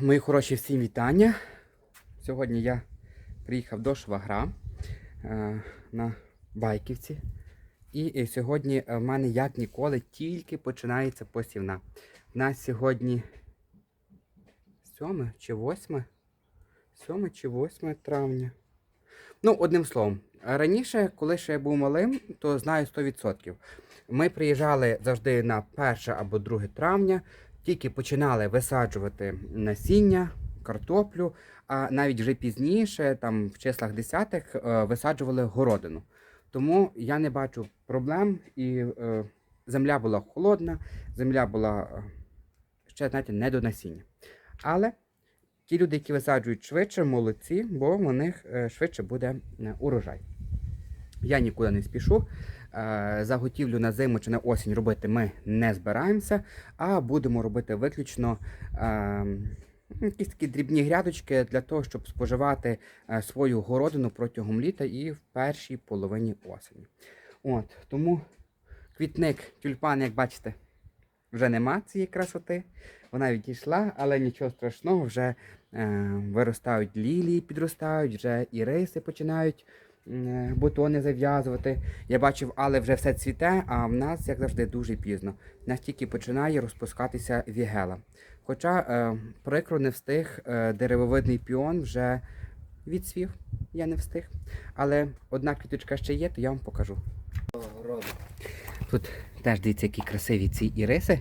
Мої хороші всім вітання. Сьогодні я приїхав до Швагра е, на Байківці. І е, сьогодні е, в мене, як ніколи, тільки починається посівна. У нас сьогодні 7 чи 8? 7 чи 8 травня. Ну, одним словом, раніше, коли ще я був малим, то знаю 100%. Ми приїжджали завжди на 1 або 2 травня, тільки починали висаджувати насіння, картоплю, а навіть вже пізніше, там в числах десятих, е, висаджували городину. Тому я не бачу проблем, і е, земля була холодна, земля була е, ще, знаєте, не до насіння. Але ті люди, які висаджують швидше, молодці, бо в них е, швидше буде урожай. Я нікуди не спішу. Е, Заготівлю на зиму чи на осінь робити ми не збираємося, а будемо робити виключно е, якісь такі дрібні грядочки для того, щоб споживати е, свою городину протягом літа і в першій половині осені. От, тому квітник тюльпан, як бачите, вже нема цієї красоти. Вона відійшла, але нічого страшного, вже е, виростають лілії, підростають, вже і риси починають бутони зав'язувати. Я бачив, але вже все цвіте, а в нас, як завжди, дуже пізно. В нас тільки починає розпускатися вігела. Хоча е, прикро не встиг, е, деревовидний піон вже відсвів, я не встиг. Але одна квіточка ще є, то я вам покажу. Тут теж дивіться, які красиві ці іриси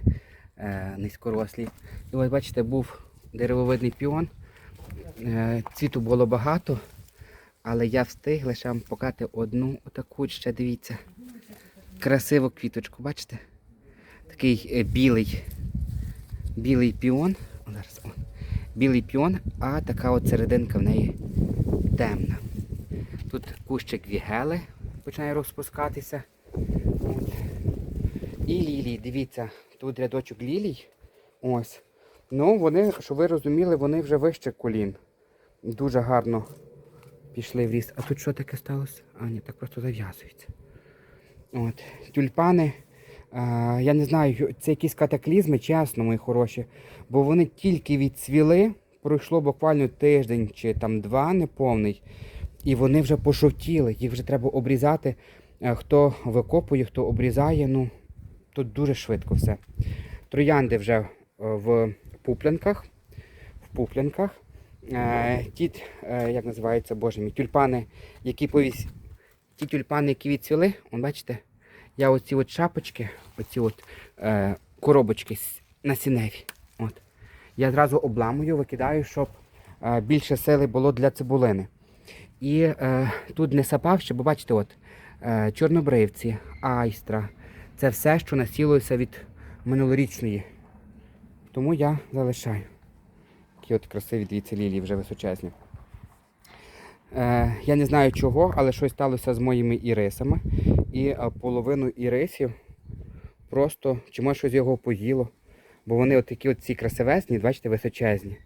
е, низькорослі. І ось бачите, був деревовидний піон. Е, цвіту було багато, але я встиг лише вам показати одну отаку ще дивіться. Красиву квіточку, бачите? Такий е, білий, білий піон. О, зараз, о. Білий піон, а така от серединка в неї темна. Тут кущик вігели починає розпускатися. От. І лілії, дивіться, тут рядочок лілій. Ось. Ну, вони, щоб ви розуміли, вони вже вище колін. Дуже гарно пішли в ріст. А тут що таке сталося? А, ні, так просто зав'язується. От. Тюльпани. А, я не знаю, це якісь катаклізми, чесно, мої хороші. Бо вони тільки відцвіли, пройшло буквально тиждень чи там два неповний, і вони вже пошовтіли, їх вже треба обрізати. Е, Хто викопує, хто обрізає, ну тут дуже швидко все. Троянди вже е, в пуплянках. В пуплянках. Е, ті, е, як називається, боже мій, тюльпани, які повісь... Ті тюльпани, які відцвіли, он бачите, я оці от шапочки, оці от е, коробочки с- насінневі. От. Я зразу обламую, викидаю, щоб е, більше сили було для цибулини. І е, тут не сапав ще, бо бачите, от, е, чорнобривці, айстра. Це все, що насілося від минулорічної. Тому я залишаю. Такі от красиві дивіться лілії вже височезні. Е, я не знаю чого, але щось сталося з моїми ірисами. І е, половину ірисів просто чомусь щось його поїло. Бо вони от такі от ці красивесні, бачите, височезні.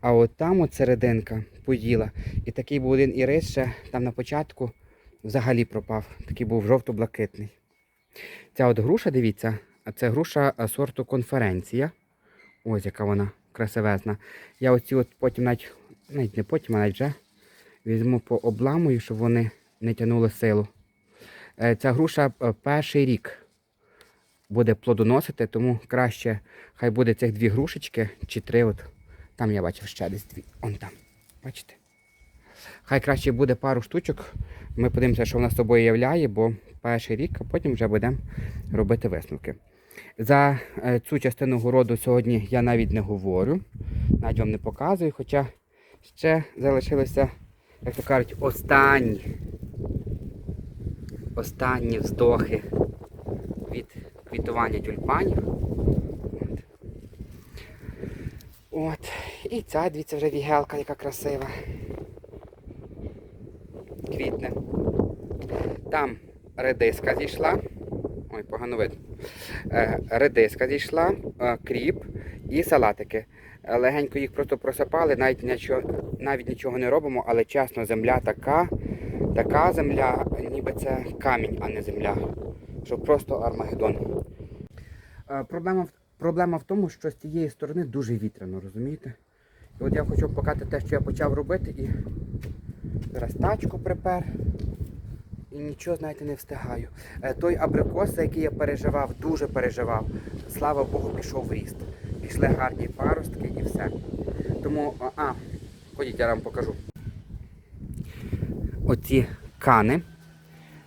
А от там от серединка поїла. І такий був один ірис ще там на початку взагалі пропав. Такий був жовто-блакитний. Ця от груша, дивіться, це груша сорту конференція. Ось яка вона красивезна. Я оці от потім навіть, навіть не потім, а навіть вже візьму по обламую, щоб вони не тягнули силу. Е, Ця груша е, перший рік буде плодоносити, тому краще хай буде цих дві грушечки чи три. От. Там я бачив ще десь дві. Он там. Бачите? Хай краще буде пару штучок. Ми подивимося, що вона з собою являє, бо перший рік, а потім вже будемо робити висновки. За е, цю частину городу сьогодні я навіть не говорю, навіть вам не показую, хоча ще залишилося, як то кажуть, останні, останні вздохи від квітування тюльпанів. От. І ця, дивіться, вже вігелка, яка красива. Квітне. Там редиска зійшла. Ой, погано видно. Е, редиска зійшла, е, кріп і салатики. Легенько їх просто просипали, навіть нічого, навіть нічого не робимо, але чесно, земля така, така земля, ніби це камінь, а не земля. Що просто Армагеддон. Е, Проблема, проблема в тому, що з цієї сторони дуже вітряно, розумієте? І от я хочу показати те, що я почав робити і зараз тачку припер. І нічого, знаєте, не встигаю. Е, Той абрикос, за який я переживав, дуже переживав. Слава Богу, пішов в ріст. Пішли гарні паростки і все. Тому, а, ходіть, я вам покажу. Оці кани.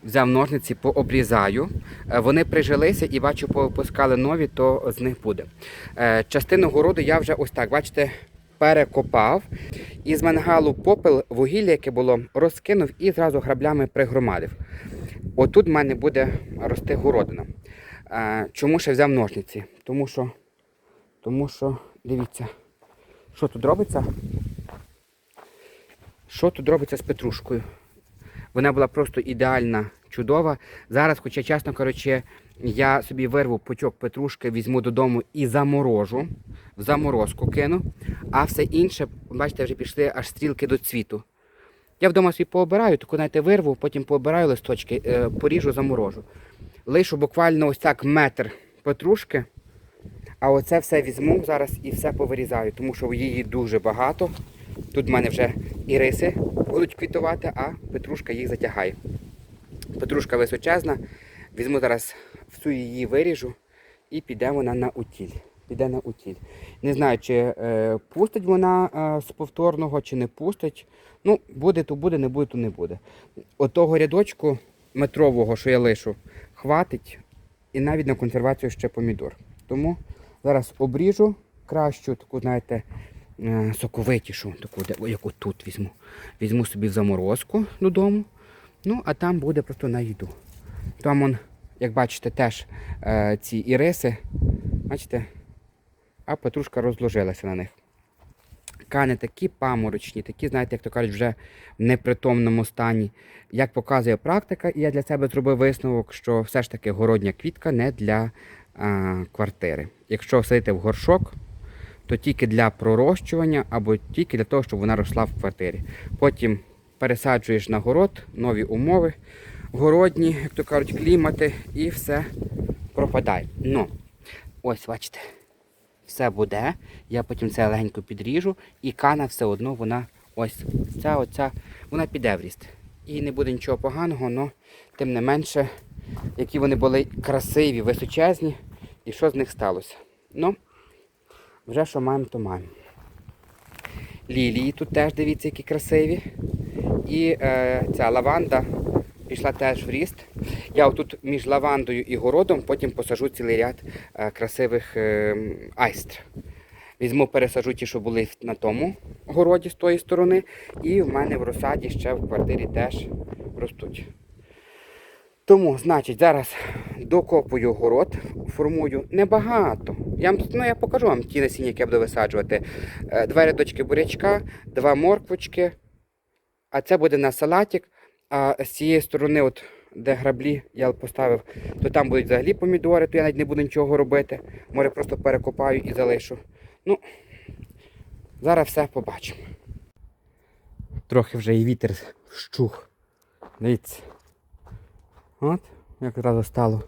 Взяв ножниці, пообрізаю. Е, Вони прижилися і бачу, попускали нові, то з них буде. Е, Частину городу я вже ось так, бачите, перекопав. І з мангалу попел вугілля, яке було, розкинув і зразу граблями пригромадив. Отут в мене буде рости городина. Е, Чому ще взяв ножниці? Тому що, тому що, дивіться, що тут робиться? Що тут робиться з петрушкою? Вона була просто ідеальна, чудова. Зараз, хоча чесно коротше, я собі вирву пучок петрушки, візьму додому і заморожу, в заморозку кину, а все інше, бачите, вже пішли аж стрілки до цвіту. Я вдома собі пообираю, таку знаєте, вирву, потім пообираю листочки, е, поріжу, заморожу. Лишу буквально ось так метр петрушки, а оце все візьму зараз і все повирізаю, тому що її дуже багато. Тут в мене вже іриси будуть квітувати, а петрушка їх затягає. Петрушка височезна. Візьму зараз всю її виріжу і піде вона на утіль. Піде на утіль. Не знаю, чи е, пустить вона е, з повторного, чи не пустить. Ну, буде, то буде, не буде, то не буде. Отого рядочку метрового, що я лишу, хватить і навіть на консервацію ще помідор. Тому зараз обріжу кращу, таку, знаєте, е, соковитішу, таку, яку тут візьму. Візьму собі в заморозку додому. Ну, а там буде просто на їду. Там, он, як бачите, теж е, ці іриси, бачите, а петрушка розложилася на них. Кани такі паморочні, такі, знаєте, як то кажуть, вже в непритомному стані. Як показує практика, і я для себе зробив висновок, що все ж таки городня квітка не для а, квартири. Якщо садити в горшок, то тільки для пророщування або тільки для того, щоб вона росла в квартирі. Потім пересаджуєш на город, нові умови, городні, як то кажуть, клімати, і все пропадає. Ну, ось бачите, все буде. Я потім це легенько підріжу, і кана все одно вона ось ця, оця, вона піде в ріст. І не буде нічого поганого, але тим не менше, які вони були красиві, височезні, і що з них сталося. Ну, вже що маємо, то маємо. Лілії тут теж дивіться, які красиві. І е, ця лаванда пішла теж в ріст. Я отут між лавандою і городом потім посажу цілий ряд е, красивих е, айстр. Візьму, пересажу ті, що були на тому городі з тої сторони. І в мене в розсаді ще в квартирі теж ростуть. Тому, значить, зараз докопую город, формую небагато. Я, ну, я покажу вам ті насіння, які я буду висаджувати. Е, Два рядочки бурячка, два морквочки, а це буде на салатик. А з цієї сторони, от, де граблі я поставив, то там будуть взагалі помідори, то я навіть не буду нічого робити. Може просто перекопаю і залишу. Ну, зараз все побачимо. Трохи вже і вітер вщух. Дивіться. От, як одразу стало.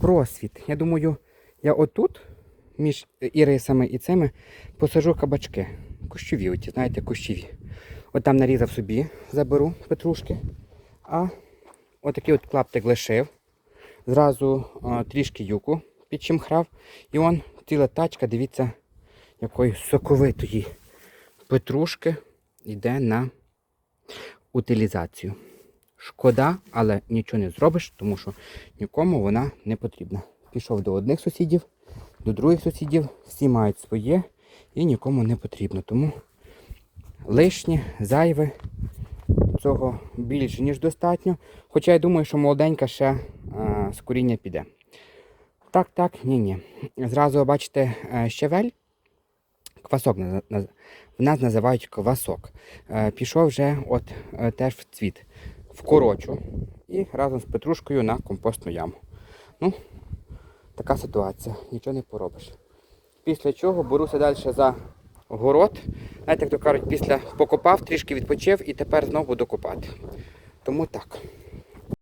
Просвіт. Я думаю, я отут, між ірисами і цими, посажу кабачки. Кущові, оті, знаєте, кущові. От там нарізав собі, заберу петрушки. А отакий от клаптик лишив. Зразу а, трішки юку підчимхрав. І он ціла тачка, дивіться, якої соковитої петрушки йде на утилізацію. Шкода, але нічого не зробиш, тому що нікому вона не потрібна. Пішов до одних сусідів, до других сусідів, всі мають своє і нікому не потрібно. Тому лишнє, зайве, цього більше, ніж достатньо. Хоча я думаю, що молоденька ще а, з коріння піде. Так, так, ні-ні. Зразу бачите е, щавель. Квасок в нас називають квасок. Е, Пішов вже от е, теж в цвіт. Вкорочу і разом з петрушкою на компостну яму. Ну, така ситуація, нічого не поробиш. Після чого беруся далі за город. Знаєте, як то кажуть, після покопав, трішки відпочив і тепер знову буду копати. Тому так.